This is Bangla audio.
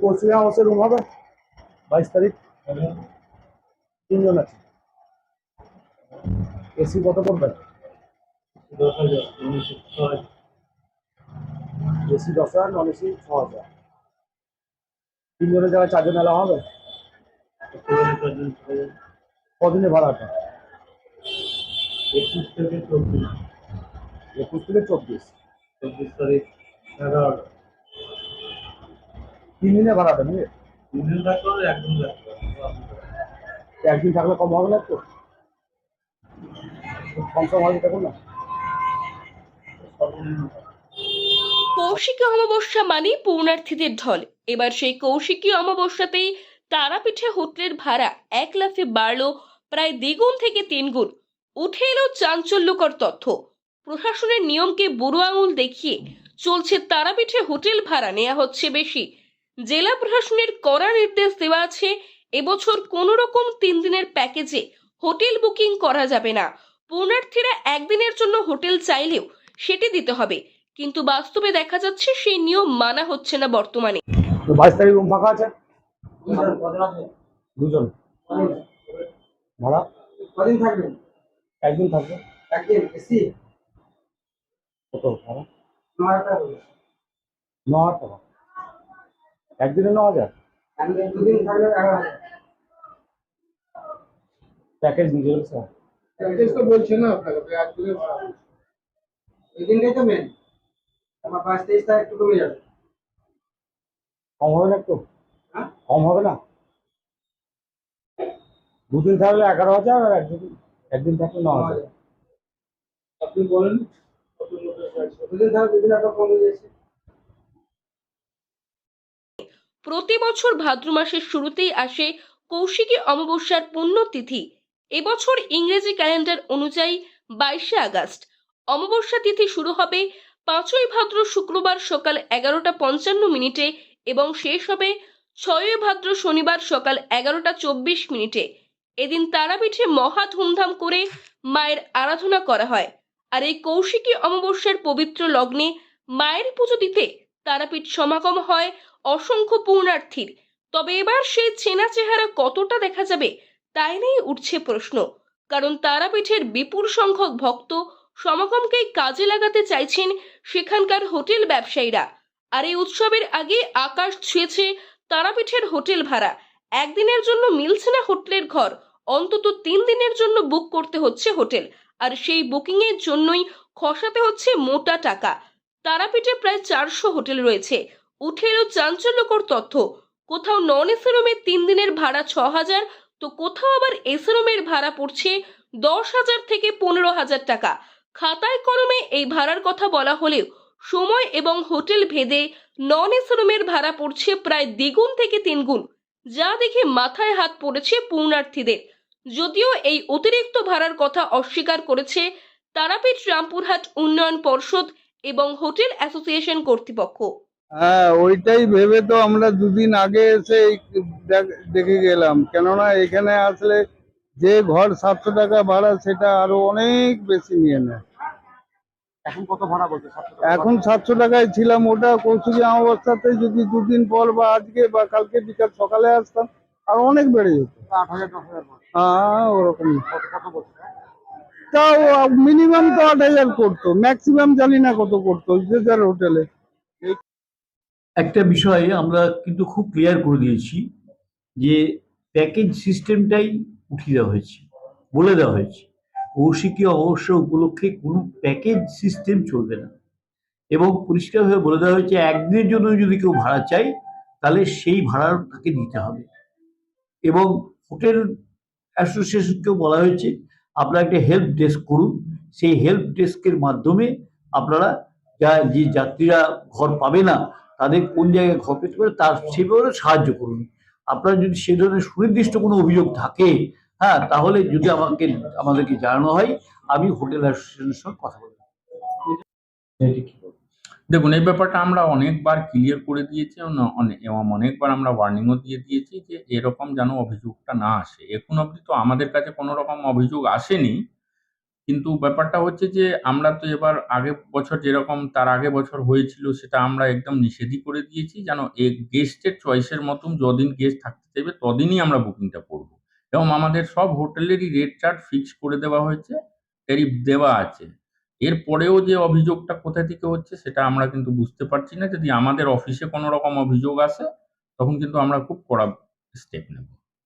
কৌশিক হাউসের রুম হবে। বাইশ তারিখ। তিনজন আছে। এসি কত পড়বে? এসি দশ হাজার নন এসি ছ হাজার। তিনজনের জায়গায় চারজন এলা হবে? কদিনে ভাড়াটা একুশ থেকে চব্বিশ। একুশ থেকে চব্বিশ। চব্বিশ তারিখ, এগারোটা। তিন দিনে ভাড়াটা নিয়ে তিন দিন হবে একদিন একদিন থাকলে কম হবে না একটু? কম সম হবে দেখুন না? কৌশিকী অমাবস্যা মানেই পূর্ণার্থীদের ঢল। এবার সেই কৌশিকী অমাবস্যাতেই তারাপীঠে হোটেলের ভাড়া এক লাফে বাড়লো প্রায় দ্বিগুণ থেকে তিনগুণ। উঠে এলো চাঞ্চল্যকর তথ্য। প্রশাসনের নিয়মকে বুড়ো আঙুল দেখিয়ে চলছে তারাপীঠে হোটেল ভাড়া নেওয়া হচ্ছে বেশি। জেলা প্রশাসনের কড়া নির্দেশ দেওয়া আছে এবছর কোনো রকম তিন দিনের প্যাকেজে হোটেল বুকিং করা যাবে না। পূর্ণার্থীরা একদিনের জন্য হোটেল চাইলেও সেটি দিতে হবে কিন্তু বাস্তবে দেখা যাচ্ছে সেই নিয়ম মানা হচ্ছে না বর্তমানে। বাইশ তারিখ রুম ফাঁকা আছে? দুজন। ভাড়া? কদিন থাকবেন একদিন থাকবে। একদিন এসি কত ভাড়া? নয় টাকা ন হাজার টাকা। একদিনে ন হাজার একদিন দুদিন থাকলে এগারো হাজার প্যাকেজ নিজের স্যার প্যাকেজ তো বলছে না আপনাকে ভাড়া বলছে। তো মেন আমার বাইশ তেইশ তারিখ একটু কমে যাবে। কম হবে না একটু? হ্যাঁ? কম হবে না? দুদিন থাকলে এগারো হাজার আর একদিন একদিন থাকলে ন হাজার। আপনি বলেন। কত দুদিন থাকলে দুদিন একটা কমে গেছে। প্রতি বছর ভাদ্র মাসের শুরুতেই আসে কৌশিকী অমাবস্যার পুণ্যতিথি। এবছর ইংরেজি ক্যালেন্ডার অনুযায়ী বাইশে আগস্ট। অমাবস্যা তিথি শুরু হবে পাঁচই ভাদ্র শুক্রবার সকাল এগারোটা পঞ্চান্ন মিনিটে এবং শেষ হবে ছয়ই ভাদ্র শনিবার সকাল এগারোটা চব্বিশ মিনিটে। এদিন তারাপীঠে মহা ধুমধাম করে মায়ের আরাধনা করা হয়। আর এই কৌশিকী অমাবস্যার পবিত্র লগ্নে মায়ের পুজো দিতে তারাপীঠ সমাগম হয় অসংখ্য পূর্ণার্থীর তবে এবার সেই চেনা চেহারা কতটা দেখা যাবে, তাই নিয়ে উঠছে প্রশ্ন। কারণ তারাপীঠের বিপুল সংখ্যক ভক্ত সমাগমকে কাজে লাগাতে চাইছেন সেখানকার হোটেল ব্যবসায়ীরা। আর এই উৎসবের আগে আকাশ ছুঁয়েছে তারাপীঠের হোটেল ভাড়া। একদিনের জন্য মিলছে না হোটেলের ঘর, অন্তত তিন দিনের জন্য বুক করতে হচ্ছে হোটেল। আর সেই বুকিংয়ের জন্যই খসাতে হচ্ছে মোটা টাকা। তারাপীঠে প্রায় চারশো হোটেল রয়েছে। উঠে এলো চাঞ্চল্যকর তথ্য। কোথাও নন এসি রুমের তিন দিনের ভাড়া ছ হাজার তো কোথাও আবার এসি রুমের ভাড়া পড়ছে দশ হাজার থেকে পনেরো হাজার টাকা। খাতায় কলমে এই ভাড়ার কথা বলা হলেও সময় এবং হোটেল ভেদে নন এসি রুমের ভাড়া পড়ছে প্রায় দ্বিগুণ থেকে তিনগুণ, যা দেখে মাথায় হাত পড়েছে পূর্ণার্থীদের যদিও এই অতিরিক্ত ভাড়ার কথা অস্বীকার করেছে তারাপীঠ রামপুরহাট উন্নয়ন পর্ষদ এবং হোটেল অ্যাসোসিয়েশন কর্তৃপক্ষ। হ্যাঁ ওইটাই ভেবে তো আমরা দুদিন আগে এসে দেখ- দেখে গেলাম। কেননা এখানে আসলে যে ঘর সাতশো টাকা ভাড়া সেটা আরও অনেক বেশি নিয়ে নেয়। এখন কত ভাড়া বলছে এখন সাতশো টাকায় ছিলাম ওটা কৌশলী অবস্থাতে যদি দুদিন পর বা আজকে বা কালকে বিকাল সকালে আসতাম আর অনেক বেড়ে যেত। হ্যাঁ ওরকম। তাও মিনিমাম তো আট হাজার করতো। ম্যাক্সিমাম জানি না কত করতো যে যার হোটেলে একটা বিষয়ে আমরা কিন্তু খুব ক্লিয়ার করে দিয়েছি যে প্যাকেজ সিস্টেমটাই উঠিয়ে দেওয়া হয়েছে, বলে দেওয়া হয়েছে। কৌশিকী অবসর উপলক্ষে কোনো প্যাকেজ সিস্টেম চলবে না। এবং পরিষ্কারভাবে বলে দেওয়া হয়েছে, একদিনের জন্য যদি কেউ ভাড়া চায়, তাহলে সেই ভাড়া তাকে দিতে হবে। এবং হোটেল অ্যাসোসিয়েশনকেও বলা হয়েছে, আপনারা একটা হেল্প ডেস্ক করুন। সেই হেল্প ডেস্কের মাধ্যমে আপনারা যা যে যাত্রীরা ঘর পাবে না তাদের কোন জায়গায় ঘর পেতে পারে তার সেভাবে সাহায্য করুন। আপনার যদি সে ধরনের সুনির্দিষ্ট কোনো অভিযোগ থাকে হ্যাঁ তাহলে যদি আমাকে, আমাদেরকে জানানো হয়, আমি হোটেল অ্যাসোসিয়েশনের সঙ্গে কথা বলব। দেখুন, এই ব্যাপারটা আমরা অনেকবার ক্লিয়ার করে দিয়েছি, এবং অনে- এবং অনেকবার আমরা ওয়ার্নিংও দিয়ে দিয়েছি যে এরকম যেন অভিযোগটা না আসে। এখন অবধি তো আমাদের কাছে কোনো রকম অভিযোগ আসেনি। কিন্তু ব্যাপারটা হচ্ছে যে, আমরা তো এবার আগের বছর যেরকম তার আগে বছর হয়েছিল সেটা আমরা একদম নিষেধই করে দিয়েছি যেন এ গেস্টের চয়েসের মতন যদিন গেস্ট থাকতে চাইবে তদিনই আমরা বুকিংটা করব। এবং আমাদের সব হোটেলেরই রেট চার্ট ফিক্স করে দেওয়া হয়েছে ট্যারিফ দেওয়া আছে। এরপরেও যে অভিযোগটা কোথা থেকে হচ্ছে সেটা আমরা কিন্তু বুঝতে পারছি না। যদি আমাদের অফিসে কোনো রকম অভিযোগ আসে, তখন কিন্তু আমরা খুব কড়া স্টেপ নেব।